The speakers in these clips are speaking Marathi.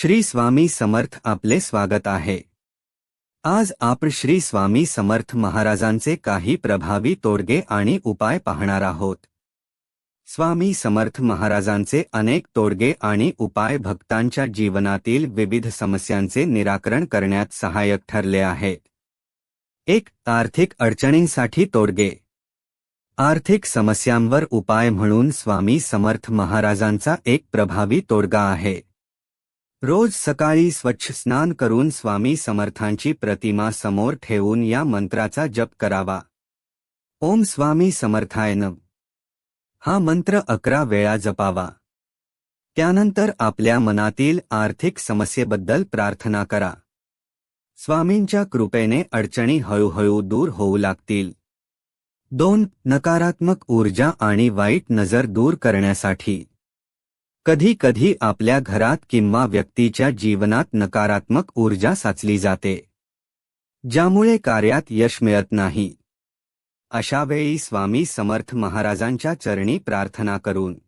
श्री स्वामी समर्थ आपले स्वागत आहे. आज आपण श्री स्वामी समर्थ महाराजांचे काही प्रभावी तोडगे आणि उपाय पाहणार आहोत. स्वामी समर्थ महाराजांचे अनेक तोडगे आणि उपाय भक्तांच्या जीवनातील विविध समस्यांचे निराकरण करण्यात सहाय्यक ठरले आहेत. एक आर्थिक अडचणींसाठी तोडगे. आर्थिक समस्यांवर उपाय म्हणून स्वामी समर्थ महाराजांचा एक प्रभावी तोडगा आहे. रोज सकाळी स्वच्छ स्नान करून स्वामी समर्थांची प्रतिमा समोर ठेवून या मंत्राचा जप करावा. ओम स्वामी समर्थाय हा मंत्र अकरा वेळा जपावा. त्यानंतर आपल्या मनातील आर्थिक समस्येबद्दल प्रार्थना करा. स्वामींच्या कृपेने अडचणी हळूहळू दूर होऊ लागतील. दोन नकारात्मक ऊर्जा आणि वाईट नजर दूर करण्यासाठी. कधी कधी आपल्या घरात किंवा व्यक्तीच्या जीवनात नकारात्मक ऊर्जा साचली जाते. ज्यामुळे कार्यात यश मिळत नाही. अशावेळी स्वामी समर्थ महाराजांच्या चरणी प्रार्थना करून.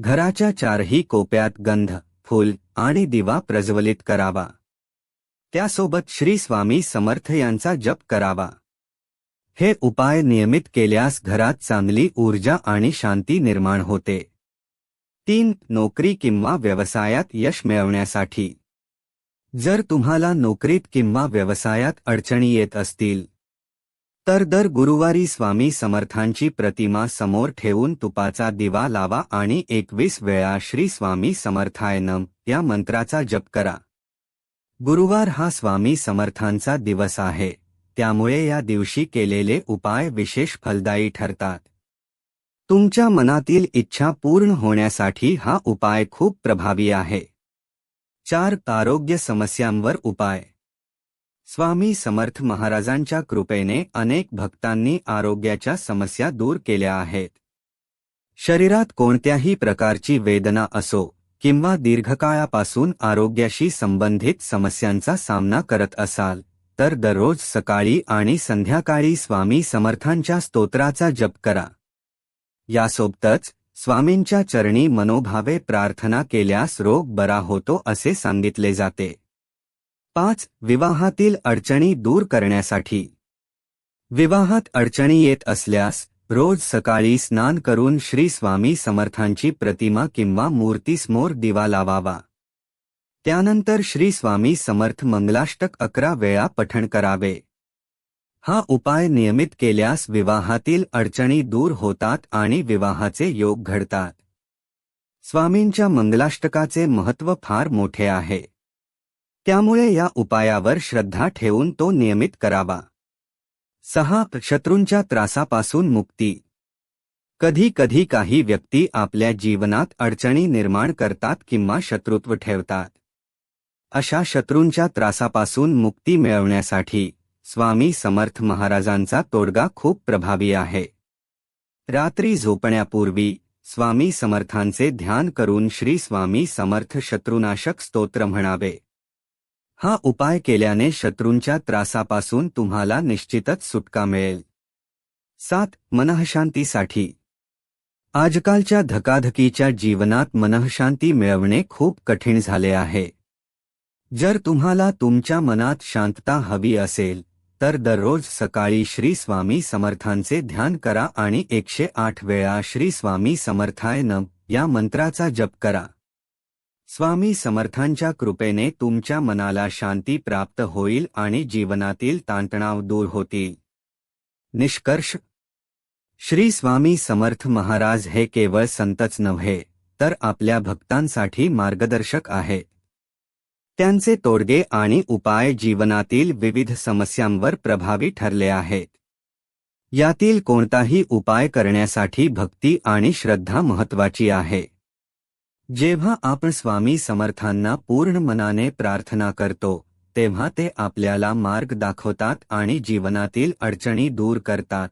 घराच्या चारही कोप्यात गंध फूल आणि दिवा प्रज्वलित करावा. त्यासोबत श्री स्वामी समर्थ यांचा जप करावा. हे उपाय नियमित केल्यास घरात चांगली ऊर्जा आणि शांती निर्माण होते. तीन नोकरी किंवा व्यवसायात यश मिळवण्यासाठी. जर तुम्हाला नोकरीत किंवा व्यवसायात अडचणी येत असतील तर दर गुरुवारी स्वामी समर्थांची प्रतिमा समोर ठेवून तुपाचा दिवा लावा आणि एकवीस वेळा श्री स्वामी समर्थायनम या मंत्राचा जप करा. गुरुवार हा स्वामी समर्थांचा दिवस आहे त्यामुळे या दिवशी केलेले उपाय विशेष फलदायी ठरतात. तुमच्या मनातील इच्छा पूर्ण होण्यासाठी हा उपाय खूप प्रभावी आहे. चार आरोग्य समस्यांवर उपाय. स्वामी समर्थ महाराजांच्या कृपेने अनेक भक्तांनी आरोग्याच्या समस्या दूर केल्या आहेत. शरीरात कोणत्याही प्रकारची वेदना असो किंवा दीर्घकाळापासून आरोग्याशी संबंधित समस्यांचा सामना करत असाल तर दररोज सकाळी आणि संध्याकाळी स्वामी समर्थांच्या स्तोत्राचा जप करा. यासोबतच स्वामींच्या चरणी मनोभावे प्रार्थना केल्यास रोग बरा होतो असे सांगितले जाते. पाच विवाहातील अडचणी दूर करण्यासाठी. विवाहात अडचणी येत असल्यास रोज सकाळी स्नान करून श्री स्वामी समर्थांची प्रतिमा किंवा मूर्तीसमोर दिवा लावावा. त्यानंतर श्री स्वामी समर्थ मंगलाष्टक अकरा वेळा पठण करावे. हा उपाय नियमित केल्यास विवाहातील अडचणी दूर होतात आणि विवाहाचे योग घडतात. स्वामींच्या मंगलाष्टकाचे महत्त्व फार मोठे आहे. त्यामुळे या उपायावर श्रद्धा ठेवून तो नियमित करावा. सहा शत्रूंच्या त्रासापासून मुक्ती. कधी कधी काही व्यक्ती आपल्या जीवनात अडचणी निर्माण करतात किंवा शत्रुत्व ठेवतात. अशा शत्रूंच्या त्रासापासून मुक्ती मिळवण्यासाठी स्वामी समर्थ महाराजांचा तोडगा खूप प्रभावी आहे. रात्री झोपण्यापूर्वी स्वामी समर्थांचे ध्यान करून श्री स्वामी समर्थ शत्रुनाशक स्तोत्र म्हणावे. हा उपाय केल्याने शत्रूंच्या त्रासापासून तुम्हाला निश्चितच सुटका मिळेल. सात, मनःशांतीसाठी. आजकालच्या धकाधकीच्या जीवनात मनःशांती मिळवणे खूप कठीण झाले आहे. जर तुम्हाला तुमच्या मनात शांतता हवी असेल तर दररोज सकाळी श्री स्वामी समर्थांचे ध्यान करा आणि एकशे आठ वेळा श्री स्वामी समर्थाय या मंत्राचा जप करा. स्वामी समर्थांच्या कृपेने तुमच्या मनाला शांती प्राप्त होईल आणि जीवनातील ताणतणाव दूर होतील. निष्कर्ष. श्री स्वामी समर्थ महाराज हे केवळ संतच नव्हे तर आपल्या भक्तांसाठी मार्गदर्शक आहेत त्यांचे तोडगे आणि उपाय जीवनातील विविध समस्यांवर प्रभावी ठरले आहेत. यातील कोणताही उपाय करण्यासाठी भक्ती आणि श्रद्धा महत्वाची आहे. जेव्हा आपण स्वामी समर्थांना पूर्ण मनाने प्रार्थना करतो तेव्हा ते आपल्याला मार्ग दाखवतात आणि जीवनातील अडचणी दूर करतात.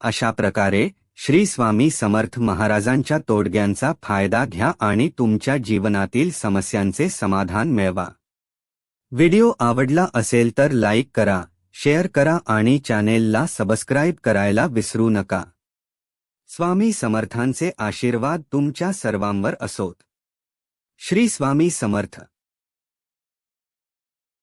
अशा प्रकारे श्री स्वामी समर्थ महाराजांच्या तोडग्यांचा फायदा घ्या आणि तुमच्या जीवनातील समस्यांचे समाधान मिळवा. व्हिडिओ आवडला असेल तर लाईक करा शेअर करा आणि चॅनेलला सबस्क्राईब करायला विसरू नका. स्वामी समर्थांचे आशीर्वाद तुमच्या सर्वांवर असोत. श्री स्वामी समर्थ